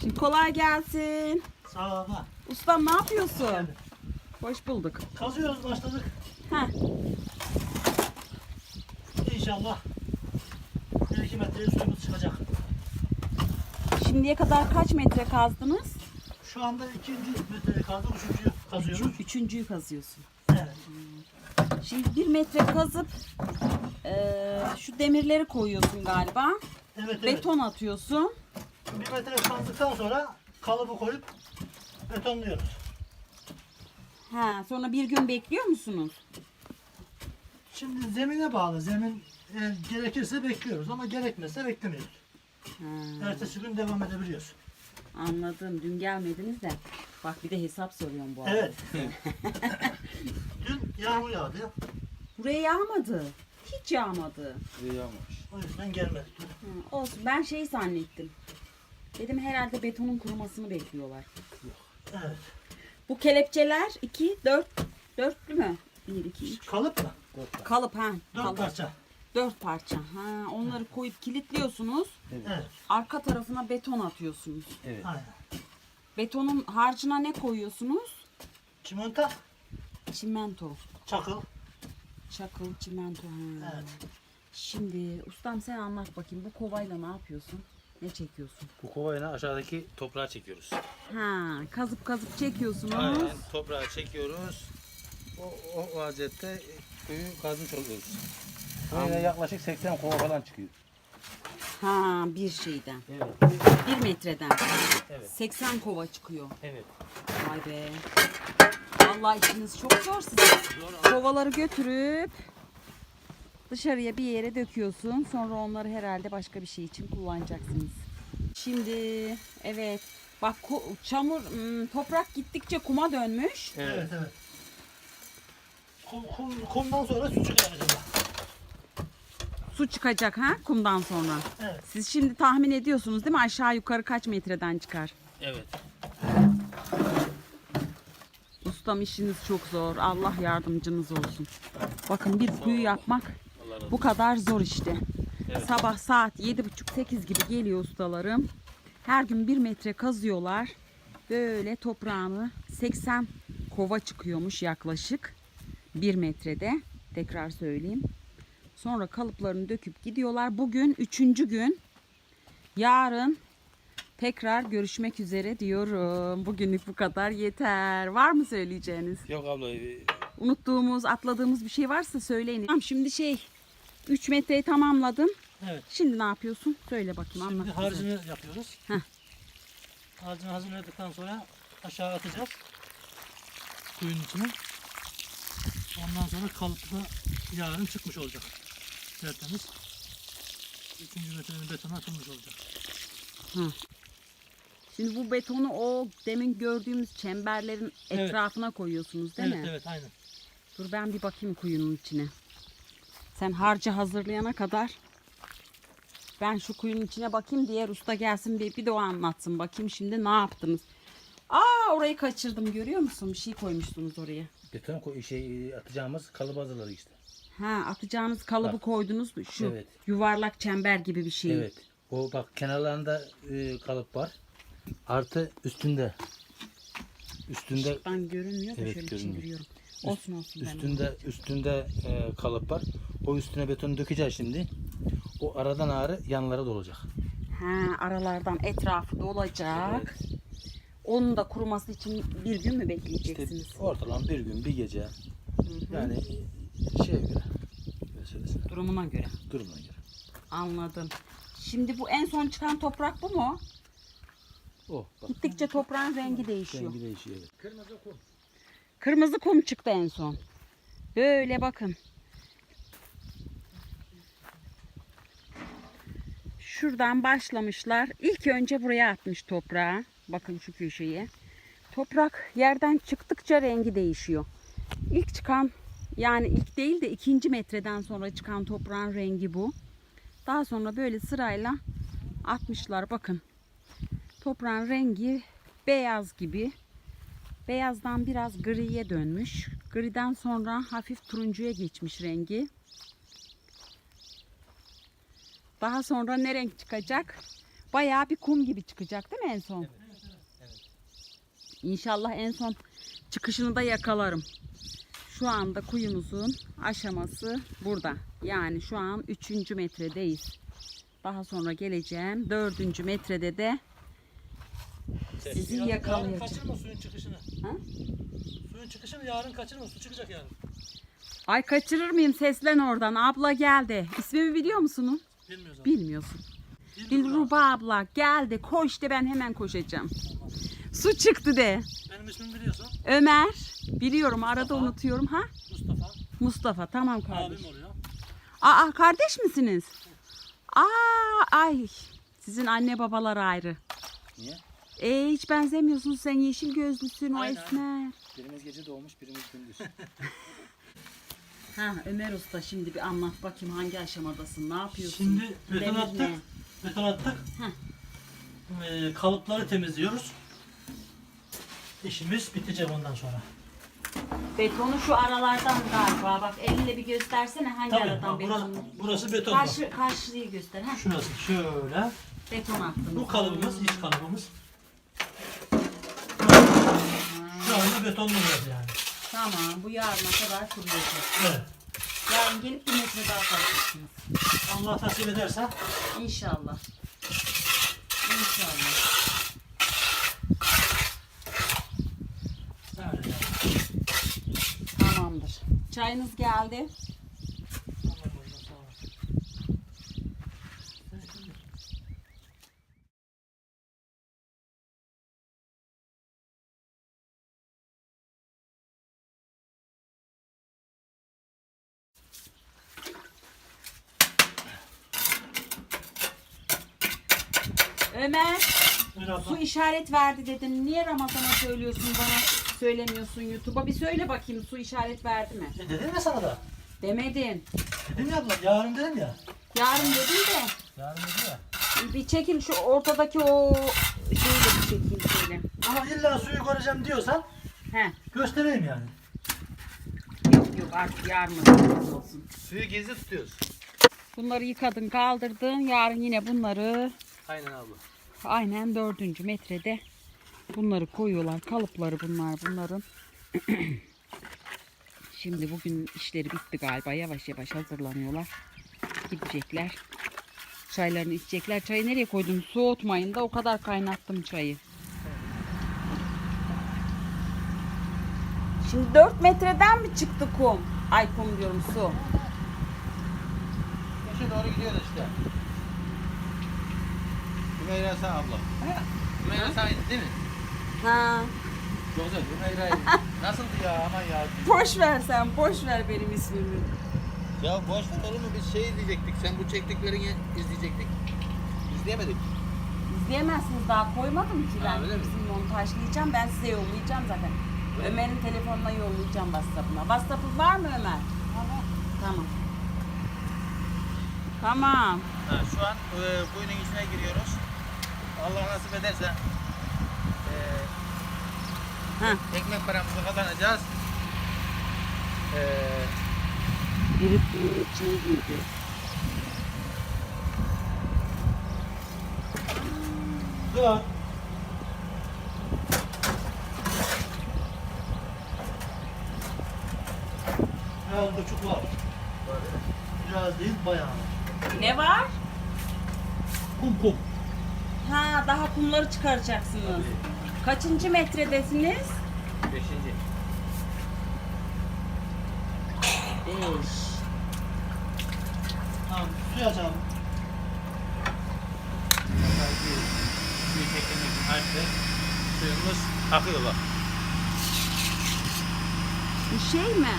Şimdi kolay gelsin. Sağ ol abla. Ustam ne yapıyorsun? Hoş bulduk. Kazıyoruz başladık. Heh, İnşallah 1-2 metreye suyumuz çıkacak. şimdiye kadar kaç metre kazdınız? Şu anda ikinci metreyi kazdık, üçüncüyü kazıyoruz. Üçüncüyü kazıyorsun. Evet. Şimdi bir metre kazıp eee, şu demirleri koyuyorsun galiba. Evet, evet. Beton atıyorsun. Bir metre kazdıktan sonra kalıbı koyup betonluyoruz. Ha, sonra bir gün bekliyor musunuz? Şimdi zemine bağlı. Zemin e, gerekirse bekliyoruz ama gerekmezse beklemiyoruz. Ha, Ertesi gün devam edebiliyoruz. anladım. Dün gelmediniz de. Bak bir de hesap soruyorum bu arada. Evet. Dün yağmur yağdı. Buraya yağmadı. Hiç yağmadı. O yüzden gelmedik. dün. Hı, olsun. Ben şey zannettim. Dedim herhalde betonun kurumasını bekliyorlar. Evet. Bu kelepçeler 2, 4, dörtlü mü? 1, 2, 3. Kalıp mı? Kalıp ha. Dört kalıp. parça. Dört parça. Ha, onları koyup kilitliyorsunuz. Evet. Arka tarafına beton atıyorsunuz. Aynen. Betonun harcına ne koyuyorsunuz? Çimento, Çimento. çakıl. Çakıl, çimento. Ha. Evet. Şimdi ustam sen anlat bakayım bu kovayla ne yapıyorsun? Ne çekiyorsun? Bu kovayla aşağıdaki toprağı çekiyoruz. Ha, kazıp kazıp çekiyorsunuz. Aynen toprağı çekiyoruz. O, o vaziyette kuyu kazmış oluyoruz. Böyle yaklaşık 80 kova falan çıkıyor. Ha, bir şeyden. Evet. Bir metreden. Evet. 80 kova çıkıyor. Evet. Vay be. Vallahi işiniz çok zor sizin. Kovaları götürüp dışarıya bir yere döküyorsun. Sonra onları herhalde başka bir şey için kullanacaksınız. Şimdi evet. Bak ku- çamur, hmm, toprak gittikçe kuma dönmüş. Evet, Evet. Kum, kum, kumdan sonra su çıkar acaba. Su çıkacak ha kumdan sonra. Evet. Siz şimdi tahmin ediyorsunuz değil mi aşağı yukarı kaç metreden çıkar? Evet. Ustam işiniz çok zor. Allah yardımcınız olsun. Bakın bir kuyu yapmak. Bu kadar zor işte. Evet. Sabah saat 7.30-8 gibi geliyor ustalarım. Her gün bir metre kazıyorlar. Böyle toprağını 80 kova çıkıyormuş yaklaşık. Bir metrede. Tekrar söyleyeyim. Sonra kalıplarını döküp gidiyorlar. Bugün üçüncü gün. Yarın tekrar görüşmek üzere diyorum. Bugünlük bu kadar yeter. Var mı söyleyeceğiniz? Yok abla e, Unuttuğumuz, atladığımız bir şey varsa söyleyin. Tamam şimdi şey 3 metreyi tamamladın. Evet. Şimdi ne yapıyorsun? Söyle bakayım anlat. Şimdi bize. harcını yapıyoruz. Heh. Harcını hazırladıktan sonra aşağı atacağız. Kuyunun içine. Ondan sonra kalıpta yarın çıkmış olacak. Tertemiz. Üçüncü metrenin betonu atılmış olacak. Şimdi bu betonu o demin gördüğümüz çemberlerin Evet. etrafına koyuyorsunuz değil evet mi? evet aynen. Dur ben bir bakayım kuyunun içine. Sen harcı hazırlayana kadar ben şu kuyunun içine bakayım diğer usta gelsin bir, bir de o anlatsın bakayım şimdi ne yaptınız. Aa orayı kaçırdım görüyor musun? Bir şey koymuştunuz oraya. beton koy- şey atacağımız kalıbı hazırladık işte. Ha atacağınız kalıbı Bak. koydunuz mu? Şu Evet. yuvarlak çember gibi bir şey. Evet. O bak kenarlarında e, kalıp var. Artı üstünde. Üstünde Ben görünmüyor da Evet, şöyle görünüyor. çeviriyorum. Olsun olsun. ben üstünde üstünde e, kalıp var. O üstüne betonu dökeceğiz şimdi. O aradan ağrı yanlara dolacak. Ha, aralardan etrafı dolacak. Onun da kuruması için bir gün mü İşte bekleyeceksiniz? ortalama bir gün bir gece. Yani şeye göre. Meselesi. Durumuna göre. Durumuna göre. Anladım. Şimdi bu en son çıkan toprak bu mu? O bak. Gittikçe toprağın rengi değişiyor. Rengi değişiyor evet. Kırmızı kum çıktı en son. Böyle bakın. Şuradan başlamışlar. İlk önce buraya atmış toprağı. Bakın şu köşeye. Toprak yerden çıktıkça rengi değişiyor. İlk çıkan yani ilk değil de ikinci metreden sonra çıkan toprağın rengi bu. Daha sonra böyle sırayla atmışlar bakın. Toprağın rengi beyaz gibi. Beyazdan biraz griye dönmüş. Griden sonra hafif turuncuya geçmiş rengi. Daha sonra ne renk çıkacak? Bayağı bir kum gibi çıkacak değil mi en son? Evet, evet. İnşallah en son çıkışını da yakalarım. Şu anda kuyumuzun aşaması burada. Yani şu an 3. metredeyiz. Daha sonra geleceğim. 4. metrede de sizi Yarın yakalayacağım. kaçırma suyun çıkışını. Ha? Suyun çıkışını yarın kaçırma. Su çıkacak yarın. Ay kaçırır mıyım? Seslen oradan. Abla geldi. İsmimi biliyor musunuz? Bilmiyoruz ama. Bilmiyorsun. Dilruba abla geldi. Koş de ben hemen koşacağım. Su çıktı de. Benim ismimi biliyorsun. Ömer. Biliyorum arada Mustafa. unutuyorum ha. Mustafa. Mustafa tamam kardeşim. Abim oluyor. Aa kardeş misiniz? Aa ay sizin anne babalar ayrı. Niye? E hiç benzemiyorsun sen yeşil gözlüsün o Aynen. esmer. Birimiz gece doğmuş, birimiz gündüz. Ha Ömer Usta şimdi bir anlat bakayım hangi aşamadasın ne yapıyorsun? Şimdi beton Demir attık. ne? Beton attık. Ee, kalıpları temizliyoruz. İşimiz bitecek ondan sonra. Betonu şu aralardan galiba bak elinle bir göstersene hangi Tabii aradan bak, burası, betonu. burası beton. bak. Karşı, karşıyı göster. Ha, Şurası şöyle. beton attınız. Bu kalıbımız, iç kalıbımız. Şu anda betonluyoruz yani. Tamam bu yarına kadar kuruyacak. Evet. Yarın gelip bir metre daha kalkacaksınız. Allah nasip ederse İnşallah. İnşallah. Tamamdır. Çayınız geldi. Tamam, oldu, sağ ol. Ömer su işaret verdi dedin. Niye Ramazan'a söylüyorsun bana söylemiyorsun YouTube'a? Bir söyle bakayım su işaret verdi mi? E dedim ya sana da. Demedin. Dedim ya abla yarın dedim ya. Yarın dedin de Yarın dedim ya. bir çekil şu ortadaki o şeyi de bir çekeyim şöyle. Ama illa suyu göreceğim diyorsan He. göstereyim yani. Yok yok artık yarın olsun. Suyu gizli tutuyoruz. Bunları yıkadın kaldırdın. Yarın yine bunları Aynen abla. Aynen dördüncü metrede bunları koyuyorlar. Kalıpları bunlar bunların. Şimdi bugün işleri bitti galiba. Yavaş yavaş hazırlanıyorlar. Gidecekler. Çaylarını içecekler. Çayı nereye koydum? Soğutmayın da o kadar kaynattım çayı. Şimdi 4 metreden mi çıktı kum? Ay kum diyorum su. Yaşa doğru gidiyoruz işte. Hümeyra sen abla. Hümeyra sen değil mi? Ha. Çok güzel Hümeyra. Nasıldı ya aman ya. Boş ver sen, boş ver benim ismimi. Ya boş ver olur mu biz şey izleyecektik. Sen bu çektiklerini izleyecektik. İzleyemedik. İzleyemezsiniz daha koymadım ki ben. Ha, öyle mi? Hepsini montajlayacağım. Ben size yollayacağım zaten. Ömer'in telefonuna yollayacağım WhatsApp'ına. WhatsApp'ın var mı Ömer? Tamam. Tamam. Ha, şu an e, kuyunun içine giriyoruz. Allah nasip ederse e, ekmek paramızı kazanacağız. E, Biri içine girdi. Dur. Biraz buçuk var. Biraz değil bayağı. Ne var? Kum kum. Ha daha kumları çıkaracaksınız. Kaçıncı metredesiniz? beşinci. Beş. Tamam suyu açalım. Suyu çektirmek için açtık. Suyumuz akıyor bak. Bu şey mi?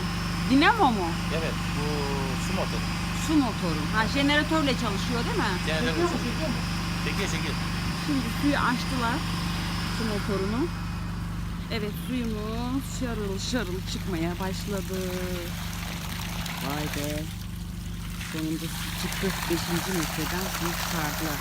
Dinamo mu? Evet bu su motoru. Su motoru. Ha jeneratörle çalışıyor değil mi? Jeneratör çekiyor mu? Çekiyor çekiyor. Şimdi suyu açtılar. Su motorunu. Evet suyumuz şarıl şarıl çıkmaya başladı. Vay be. Sonunda su çıktı. Beşinci metreden suyu çıkardılar.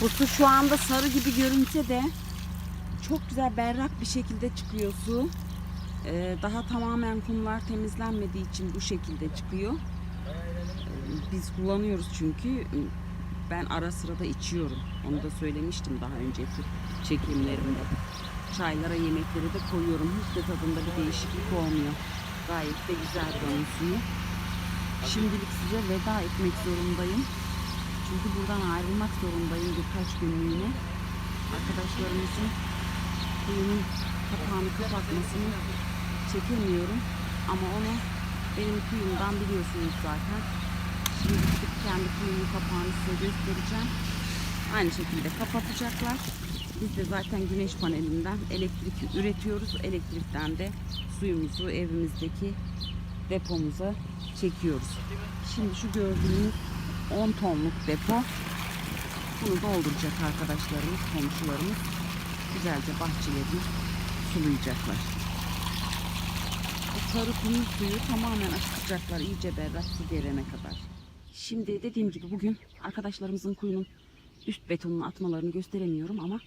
Bu su şu anda sarı gibi görünse de çok güzel berrak bir şekilde çıkıyor su. Ee, daha tamamen kumlar temizlenmediği için bu şekilde çıkıyor. Ee, Biz kullanıyoruz çünkü. Ben ara sıra da içiyorum. Onu da söylemiştim daha önceki çekimlerimde. Çaylara yemekleri de koyuyorum. Hiç de tadında bir değişiklik olmuyor. Gayet de güzel suyu. Şimdilik size veda etmek zorundayım. Çünkü buradan ayrılmak zorundayım birkaç günlüğüne. Arkadaşlarımızın kuyunun kapağını kapatmasını çekemiyorum. Ama onu benim kuyumdan biliyorsunuz zaten. Şimdi kendi kuyumun kapağını size göstereceğim. Aynı şekilde kapatacaklar. Biz de zaten güneş panelinden elektrik üretiyoruz. Elektrikten de suyumuzu evimizdeki depomuza çekiyoruz. Şimdi şu gördüğünüz 10 tonluk depo. Bunu dolduracak arkadaşlarımız, komşularımız. Güzelce bahçelerini sulayacaklar. Sarı kumun suyu tamamen akıtacaklar iyice berrak su gelene kadar. Şimdi dediğim gibi bugün arkadaşlarımızın kuyunun üst betonunu atmalarını gösteremiyorum ama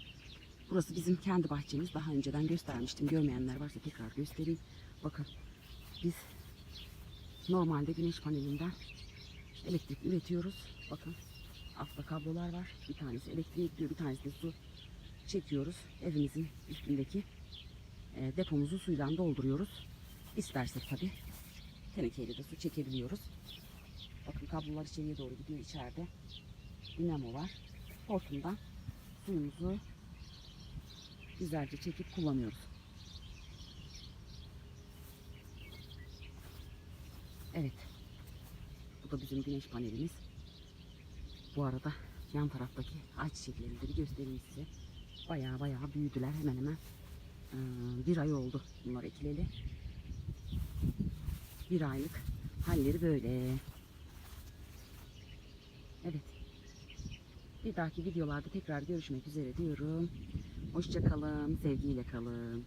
burası bizim kendi bahçemiz. Daha önceden göstermiştim. Görmeyenler varsa tekrar göstereyim. Bakın biz normalde güneş panelinden elektrik üretiyoruz. Bakın altta kablolar var. Bir tanesi elektrik gidiyor, bir tanesi de su çekiyoruz. Evimizin üstündeki e, depomuzu suyla dolduruyoruz. İstersek tabii tenekeyle de su çekebiliyoruz. Bakın kablolar içeriye doğru gidiyor içeride. Dinamo var. Hortumdan suyumuzu güzelce çekip kullanıyoruz. Evet. Bu da bizim güneş panelimiz. Bu arada yan taraftaki ayçiçeklerini de göstereyim size. Baya baya büyüdüler hemen hemen. Ee, bir ay oldu bunlar ekileli. Bir aylık halleri böyle. Evet. Bir dahaki videolarda tekrar görüşmek üzere diyorum. Hoşçakalın, sevgiyle kalın.